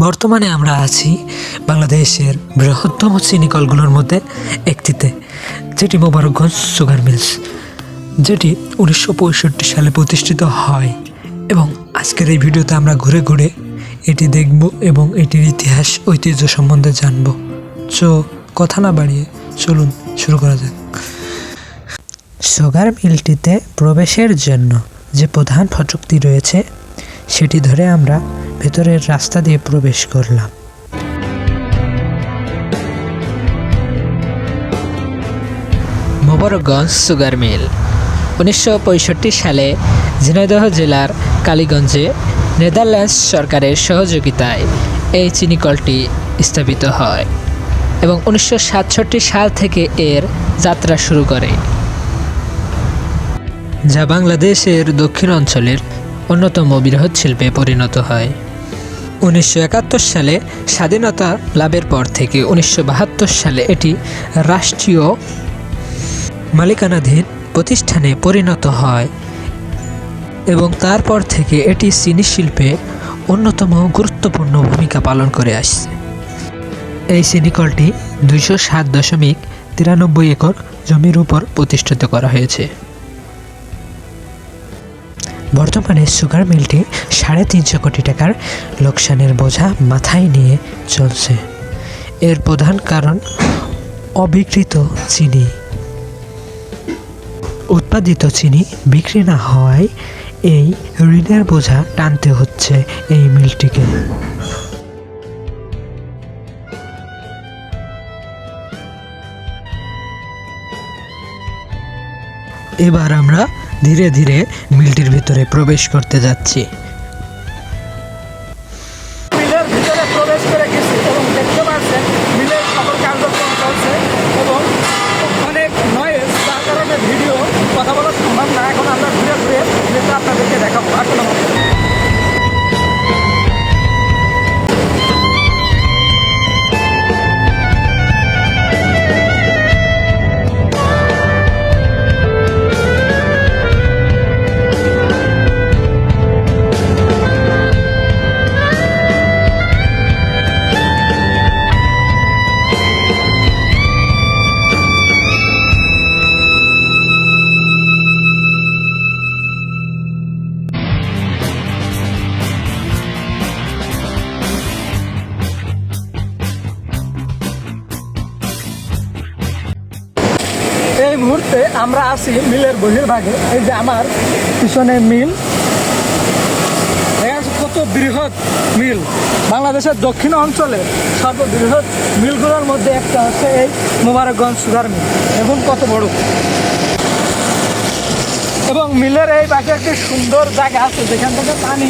বর্তমানে আমরা আছি বাংলাদেশের বৃহত্তম চিনিকলগুলোর মধ্যে একটিতে, যেটি মোবারকগঞ্জ সুগার মিলস, যেটি উনিশশো পঁয়ষট্টি সালে প্রতিষ্ঠিত হয়। এবং আজকের এই ভিডিওতে আমরা ঘুরে ঘুরে এটি দেখব এবং এটির ইতিহাস, ঐতিহ্য সম্বন্ধে জানব। সো, কথা না বাড়িয়ে চলুন শুরু করা যাক। সুগার মিলটিতে প্রবেশের জন্য যে প্রধান ফটকটি রয়েছে সেটি ধরে আমরা ভেতরের রাস্তা দিয়ে প্রবেশ করলাম। Mobarakganj sugar mill. উনিশশো পঁয়ষট্টি সালে ঝিনাইদহ জেলার কালীগঞ্জে নেদারল্যান্ডস সরকারের সহযোগিতায় এই চিনিকলটি স্থাপিত হয় এবং উনিশশো সাতষট্টি সাল থেকে এর যাত্রা শুরু করে। যা বাংলাদেশের দক্ষিণ অঞ্চলের অন্যতম বৃহৎ শিল্পে পরিণত হয়। উনিশশো একাত্তর সালে স্বাধীনতা লাভের পর থেকে উনিশশো বাহাত্তর সালে এটি রাষ্ট্রীয় মালিকানাধীন প্রতিষ্ঠানে পরিণত হয় এবং তারপর থেকে এটি চিনি শিল্পে অন্যতম গুরুত্বপূর্ণ ভূমিকা পালন করে আসছে। এই চিনিকলটি দুইশো সাত দশমিক তিরানব্বই একর জমির উপর প্রতিষ্ঠিত করা হয়েছে। বর্তমানে সুগার মিলটি সাড়ে তিনশো কোটি টাকার লোকসানের বোঝা মাথায় নিয়ে চলছে। এর প্রধান কারণ অবিকৃত চিনি। উৎপাদিত চিনি বিক্রি না হওয়ায় এই ঋণের বোঝা টানতে হচ্ছে এই মিলটিকে। এবার আমরা ধীরে ধীরে মিলটির ভিতরে প্রবেশ করতে যাচ্ছি। এই মুহূর্তে আমরা আছি মিলের বহির্ভাগে। এই যে আমার পিছনে মিল। কত বৃহৎ মিল। বাংলাদেশের দক্ষিণ অঞ্চলে সর্ববৃহৎ মিলগুলোর মধ্যে একটা হচ্ছে এই মোবারকগঞ্জ সুগার মিল। এবং কত বড়। এবং মিলের এই পাশে একটি সুন্দর জায়গা আছে, যেখান থেকে পানি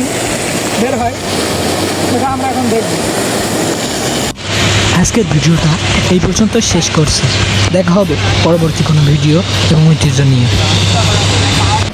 বের হয়, সেটা আমরা এখন দেখব। আজকের ভিডিওটা এই পর্যন্ত শেষ করছি। দেখা হবে পরবর্তী কোনো ভিডিও এবং ঐতিহ্য নিয়ে।